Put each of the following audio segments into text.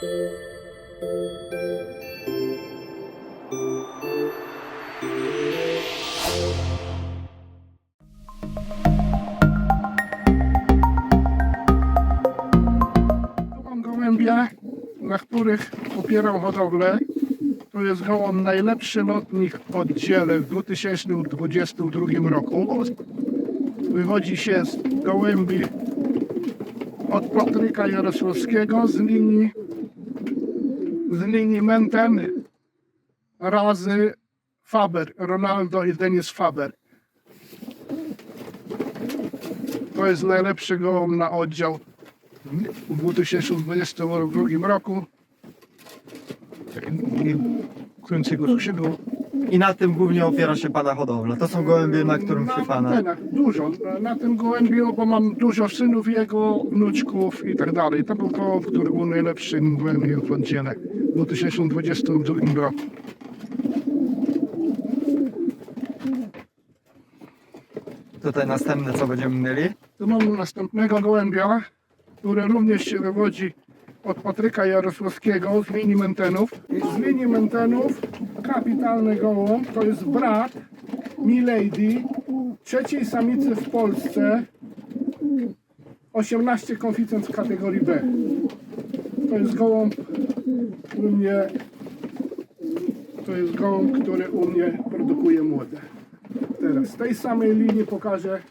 Gołębie, na których opieram hodowlę. To jest gołąb najlepszy lotnik w w 2022 roku. Wywodzi się z gołębi od Patryka Jarosławskiego z linii z linii Menten razy Faber, Ronaldo i Denis Faber. To jest najlepszy gołąb na oddział w 2022 roku. Kręcego skrzydła. I na tym głównie opiera się Pana hodowla. To są gołębie, na którym na się Pana... antenach, dużo. Na, tym gołębiu, bo mam dużo synów jego, wnuczków i tak dalej. To był gołąb, który był najlepszym gołębiem w oddziale w 2022 roku. Tutaj następne, co będziemy mieli. Tu mam następnego gołębia, który również się wywodzi od Patryka Jarosławskiego z linii Mentenów. Z linii Mentenów kapitalny gołąb, to jest brat Milady, trzeciej samicy w Polsce, 18 konficent w kategorii B. To jest gołąb u mnie, to jest gołąb, który u mnie produkuje młode. Teraz z tej samej linii pokażę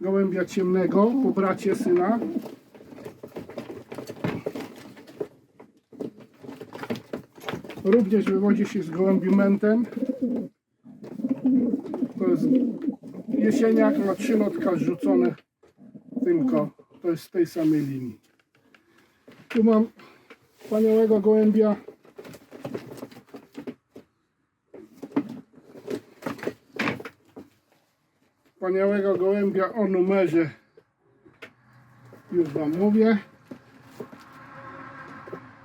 gołębia ciemnego po bracie syna. Również wywodzi się z gołębi mentem. To jest jesieniak na trzy lotka zrzucone tylko. To jest z tej samej linii. Tu mam wspaniałego gołębia wspaniałego gołębia o numerze już Wam mówię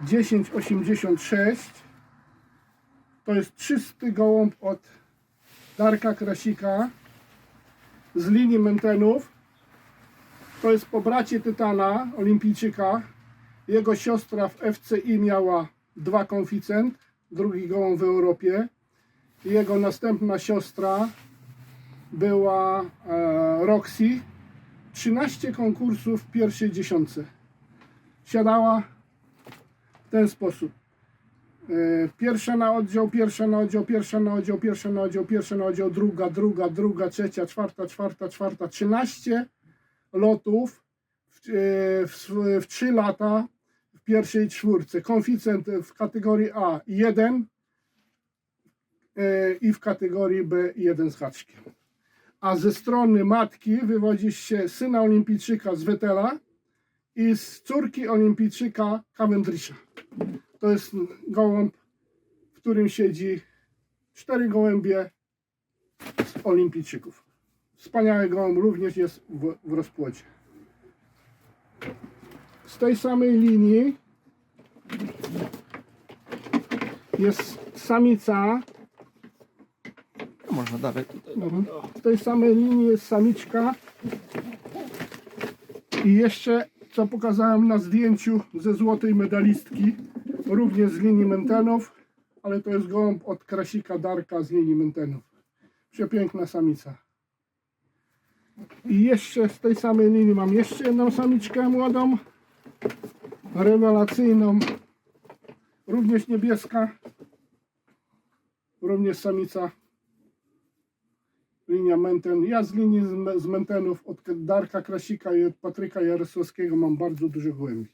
1086 to jest czysty gołąb od Darka Krasika z linii Mentenów. To jest po bracie Tytana, olimpijczyka. Jego siostra w FCI miała dwa konficent drugi gołąb w Europie. Jego następna siostra była e, Roxy. 13 konkursów w pierwszej dziesiątce. Siadała w ten sposób. E, Pierwsza na oddział, pierwsza na oddział, pierwsza na oddział, pierwsza na oddział, pierwsza na oddział, druga, druga, druga, trzecia, czwarta, czwarta, czwarta. 13 lotów w, e, w, w 3 lata w pierwszej czwórce. Konficent w kategorii A 1 e, i w kategorii B 1 z haczkiem a ze strony matki wywodzi się syna olimpijczyka z Wetela i z córki olimpijczyka Cavendisha. To jest gołąb, w którym siedzi cztery gołębie z olimpijczyków. Wspaniały gołąb również jest w, w rozpłodzie. Z tej samej linii jest samica Można dalej tutaj. Z tej samej linii jest samiczka. I jeszcze, co pokazałem na zdjęciu ze złotej medalistki, również z linii Mentenów, ale to jest gołąb od Krasika Darka z linii Mentenów. Przepiękna samica. I jeszcze z tej samej linii mam jeszcze jedną samiczkę młodą, rewelacyjną, również niebieska, również samica linia Menten. Ja z linii z, Me- z Mentenów od Darka Krasika i od Patryka Jarosławskiego mam bardzo dużo głębi.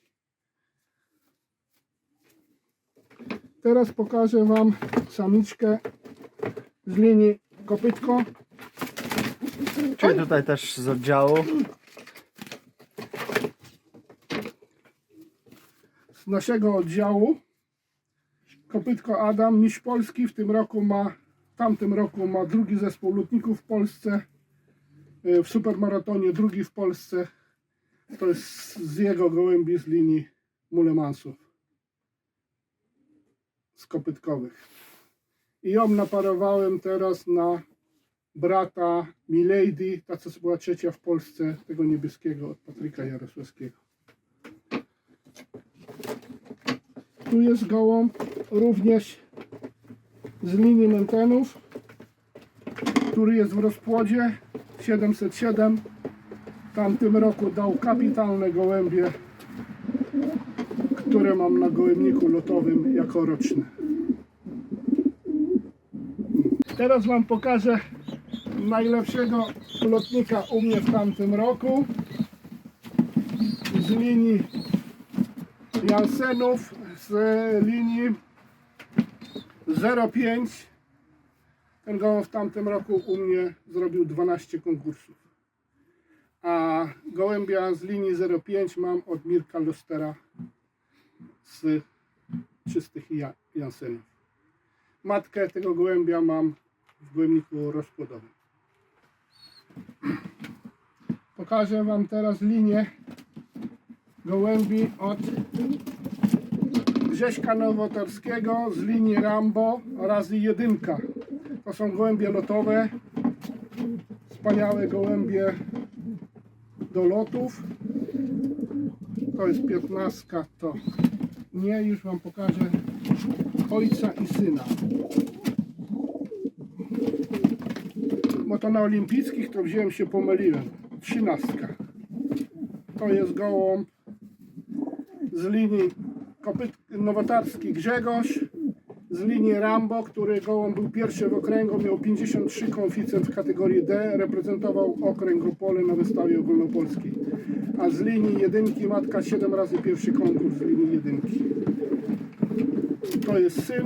Teraz pokażę Wam samiczkę z linii kopytko. Czyli tutaj też z oddziału. z naszego oddziału. Kopytko Adam, mistrz Polski, w tym roku ma, w tamtym roku ma drugi zespół lutników w Polsce. Y, W supermaratonie drugi w Polsce. To jest z jego gołębi z linii mulemansów. Z kopytkowych. I ją naparowałem teraz na brata Milady, ta co była trzecia w Polsce, tego niebieskiego od Patryka Jarosławskiego. Tu jest gołąb również z linii Mentenów, który jest w rozpłodzie 707. W tamtym roku dał kapitalne gołębie, które mam na gołębniku lotowym jako roczne. Teraz Wam pokażę najlepszego lotnika u mnie w tamtym roku z linii Jansenów z linii 05 ten gołąb w tamtym roku u mnie zrobił 12 konkursów. A gołębia z linii 05 mam od Mirka Lostera z czystych ja- Jansenów matkę tego gołębia mam w gołębniku rozpłodowym. Pokażę Wam teraz linię gołębi od Grześka Nowotarskiego z linii Rambo razy jedynka. To są gołębie lotowe. Wspaniałe gołębie do lotów. To jest piętnastka, to nie, już Wam pokażę ojca i syna. Bo to na olimpijskich to wziąłem się pomyliłem. Trzynastka. To jest gołąb z linii kopyt, Nowotarski Grzegorz, z linii Rambo, który gołąb był pierwszy w okręgu, miał 53 konficent w kategorii D, reprezentował okręg Opole na wystawie ogólnopolskiej. A z linii jedynki matka 7 razy pierwszy konkurs z linii jedynki. To jest syn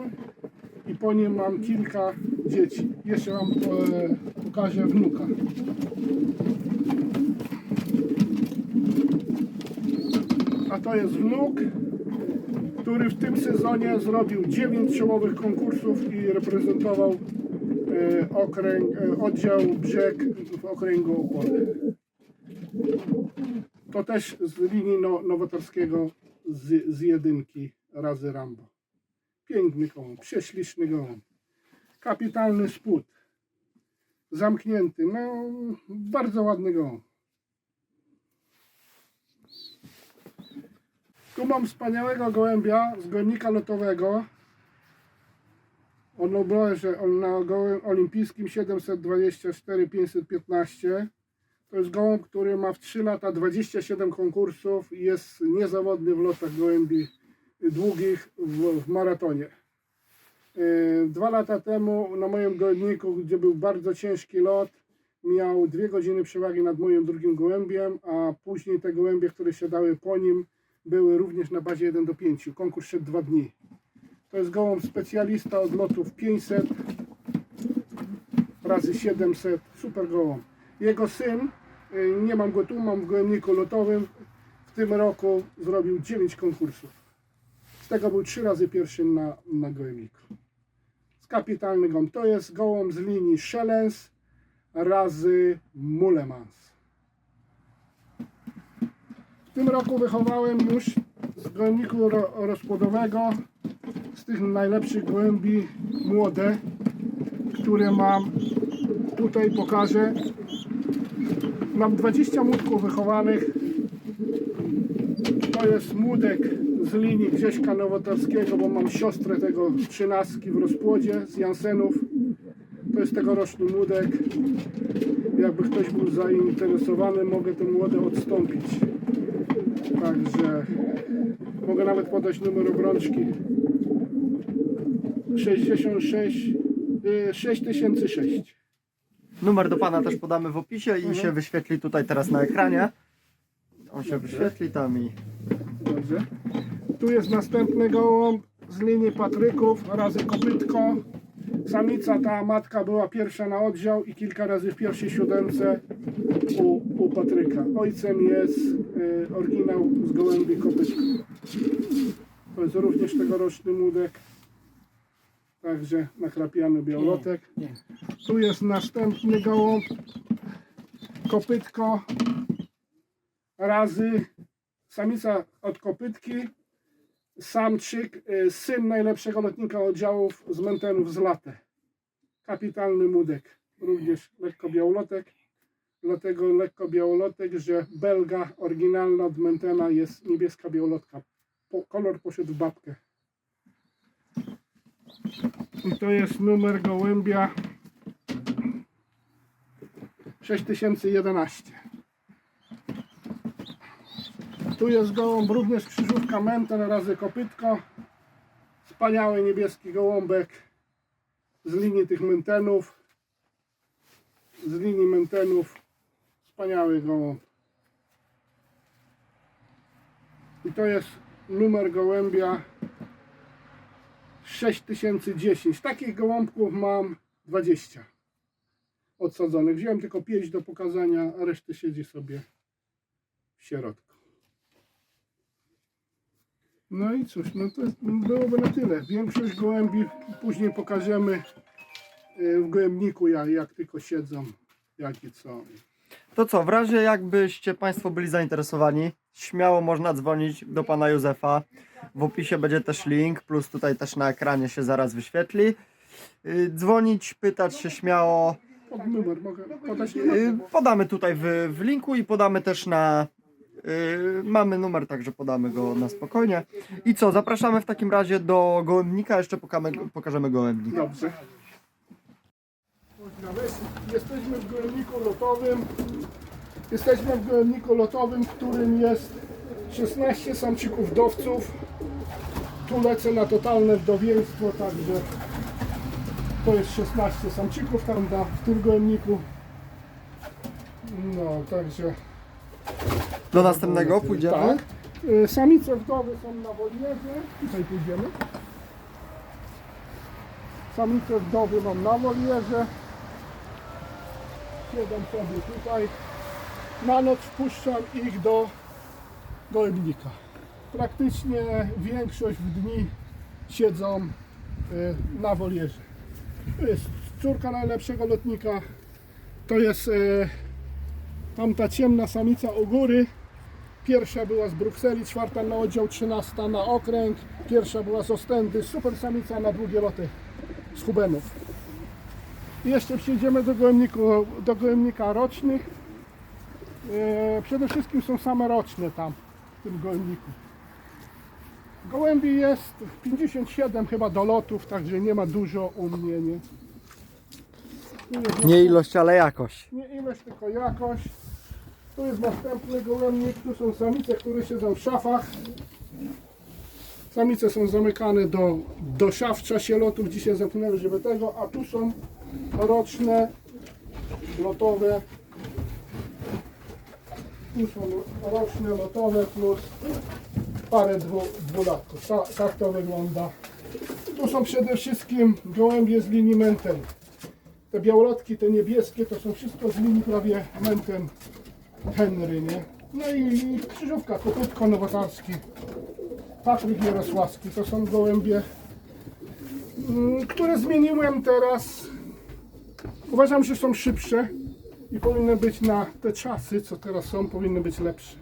i po nim mam kilka dzieci. Jeszcze Wam e, pokażę wnuka. A to jest wnuk, który w tym sezonie zrobił 9 czołowych konkursów i reprezentował e, okręg, e, oddział Brzeg w okręgu Opole. To też z linii no, Nowotarskiego z, z jedynki razy Rambo. Piękny gołąb, prześliczny gołąb. Kapitalny spód. Zamknięty. No, bardzo ładny gołąb. Tu mam wspaniałego gołębia z gołębnika lotowego. On obroże on na gołęb olimpijskim 724 515. To jest gołąb, który ma w 3 lata 27 konkursów i jest niezawodny w lotach gołębi długich w, w maratonie. Yy, Dwa lata temu na moim gołębniku, gdzie był bardzo ciężki lot, miał dwie godziny przewagi nad moim drugim gołębiem, a później te gołębie, które siadały po nim, były również na bazie 1 do 5. Konkurs szedł dwa dni. To jest gołąb specjalista od lotów 500 razy 700. Super gołąb. Jego syn, y, nie mam go tu, mam w gołębniku lotowym, w tym roku zrobił 9 konkursów. Z tego był 3 razy pierwszy na, na gołębniku. Kapitalny gołąb. To jest gołąb z linii Szelens razy Mulemans. Tym roku wychowałem już z gołębniku ro, rozpłodowego z tych najlepszych gołębi młode, które mam tutaj pokażę. Mam 20 młodków wychowanych. To jest młodek z linii Grześka Nowotarskiego, bo mam siostrę tego trzynastki w rozpłodzie z Jansenów. To jest tegoroczny młodek. Jakby ktoś był zainteresowany, mogę ten młody odstąpić. Także mogę nawet podać numer obrączki 66 y, 6006. Numer do pana też podamy w opisie i się wyświetli tutaj teraz na ekranie. On się wyświetli tam i Dobrze. Tu jest następny gołąb z linii Patryków razy kopytko. Samica ta matka była pierwsza na oddział i kilka razy w pierwszej siódemce u, u Patryka. Ojcem jest y, oryginał z gołębi kopytko. To jest również tegoroczny młodek. Także nakrapiany białotek. Tu jest następny gołąb. Kopytko razy samica od kopytki, samczyk, y, syn najlepszego lotnika oddziałów z Mentenów z Latę. Kapitalny mudek, również lekko białolotek. Dlatego lekko białolotek, że belga oryginalna od Mentena jest niebieska białolotka. Po, kolor poszedł w babkę. I to jest numer gołębia 6011. Tu jest gołąb również krzyżówka menten razy kopytko. Wspaniały niebieski gołąbek z linii tych mentenów. Z linii mentenów. Wspaniały gołąb. I to jest numer gołębia 6010. Takich gołąbków mam 20 odsadzonych. Wziąłem tylko 5 do pokazania, a resztę siedzi sobie w środku. No i cóż, no to byłoby na tyle. Większość gołębi później pokażemy y, w gołębniku, jak, jak tylko siedzą, jak i co. To co, w razie jakbyście Państwo byli zainteresowani, śmiało można dzwonić do Pana Józefa. W opisie będzie też link, plus tutaj też na ekranie się zaraz wyświetli. Y, Dzwonić, pytać się śmiało. Pod numer mogę podać Y? Podamy tutaj w, w linku i podamy też na. y, mamy numer, także podamy go na spokojnie. I co, zapraszamy w takim razie do gołębnika, jeszcze pokażemy, pokażemy gołębnik. Dobrze. Jesteśmy w gołębniku lotowym. Jesteśmy w gołębniku lotowym, w którym jest 16 samczyków wdowców. Tu lecę na totalne wdowieństwo, także to jest 16 samczyków tam da, w tym gołębniku. No, także Do następnego pójdziemy. tak. Y, Samice wdowy są na wolierze. Tutaj pójdziemy. Samice wdowy mam na wolierze. Tutaj. Na noc wpuszczam ich do gołębnika. Praktycznie większość w dni siedzą y, na wolierze. To jest córka najlepszego lotnika. To jest y, tamta ciemna samica u góry. Pierwsza była z Brukseli, czwarta na oddział, trzynasta na okręg, pierwsza była z Ostendy, super samica na długie loty z Hubenów. Jeszcze przejdziemy do, gołębniku, do gołębnika rocznych. E, przede wszystkim są same roczne tam, w tym gołębniku. Gołębi jest 57 chyba do lotów, także nie ma dużo u mnie, nie? Nie ilość, ale jakość. nie ilość, tylko jakość. Tu jest następny gołębnik, tu są samice, które siedzą w szafach. Samice są zamykane do, do szaf w czasie lotów, dzisiaj zamknęły żeby tego, a tu są roczne, lotowe. Tu są roczne, lotowe plus parę dwu, dwulatków. Ta, tak to wygląda. Tu są przede wszystkim gołębie z linii Menten. Te białolotki, te niebieskie, to są wszystko z linii prawie Menten Henry, nie? No i, i krzyżówka, kopytko nowotarski, Patryk Jarosławski, to są gołębie, mm, które zmieniłem teraz. Uważam, że są szybsze i powinny być na te czasy, co teraz są, powinny być lepsze.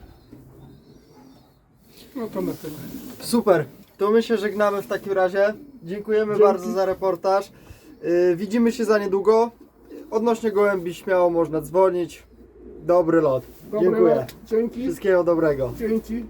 No to na tyle. Super. To my się żegnamy w takim razie. Dziękujemy Dzięki. bardzo za reportaż. Yy, widzimy się za niedługo. Odnośnie gołębi śmiało można dzwonić. Dobry lot. Dobry Dziękuję. lot. Dzięki. Wszystkiego dobrego. Dzięki.